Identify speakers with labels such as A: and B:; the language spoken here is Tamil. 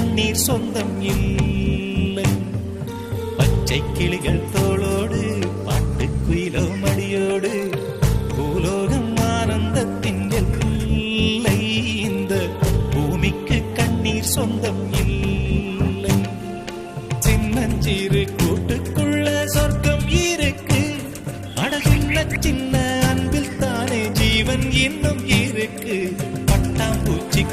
A: பூமிக்கு கண்ணீர் சொந்தம் இல்லை. பச்சை கிளிகள் தோளோடு பாட்டுக்குயிலோ மடியோடு பூலோகம் ஆனந்தத்தின் எல்லை. இந்த பூமிக்கு கண்ணீர் சொந்தம் இல்லை. சின்னஞ்சிறு கூட்டுக்குள்ள சொர்க்கம் இருக்கு. அட சின்ன அன்பில் தானே ஜீவன் இன்னும் இருக்கு. பட்டாம்பூச்சி